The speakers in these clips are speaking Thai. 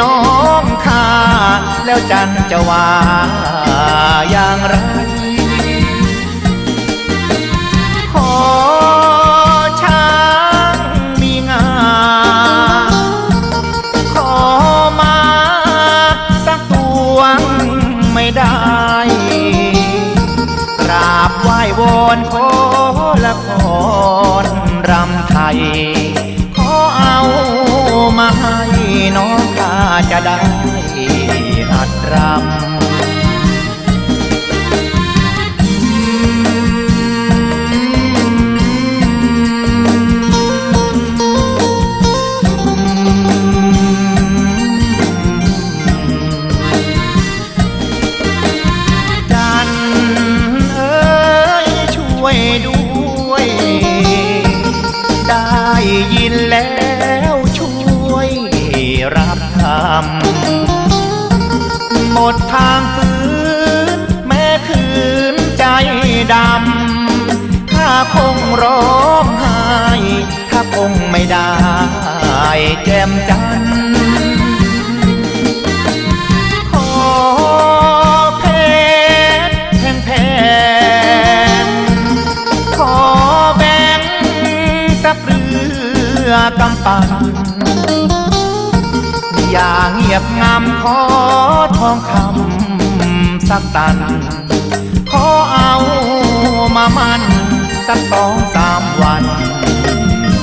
น้องข้าแล้วจันจะว่าอย่างไร ขอช้างมีงา ขอมาสักตัวไม่ได้กราบไหว้วอนขอละครรำไทย รำจันเอ้ยช่วยด้วยได้ยินแล้วช่วยรับคำ หมดทางฟื้นแม้คืนใจดำถ้าคงร้องไห้ถ้าคงไม่ได้แจ่มจัน อย่าเงียบงามขอทองคำสักตัน ขอเอามามันสักสองสามวัน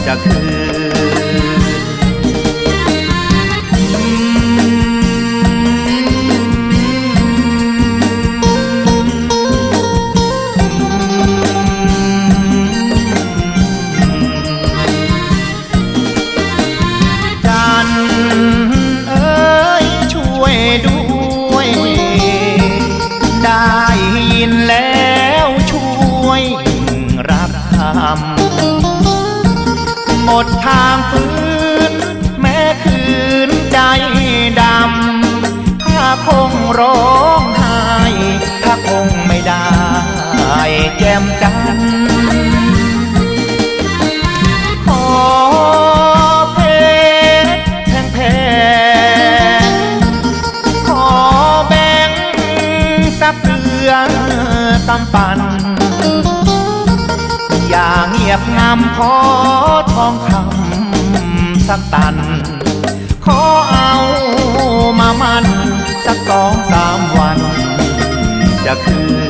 จะคืนำหมดทางฟื้นแม้คืนใจดำถ้าคงร้องไห้ถ้าคงไม่ได้แจ่มจันขอเพชรแพงๆขอแบ่งสักเรืองกำปัน ย่าเงียบงำขอทองคำสักตัน ขอเอามามันสักสองสามวัน จะคืน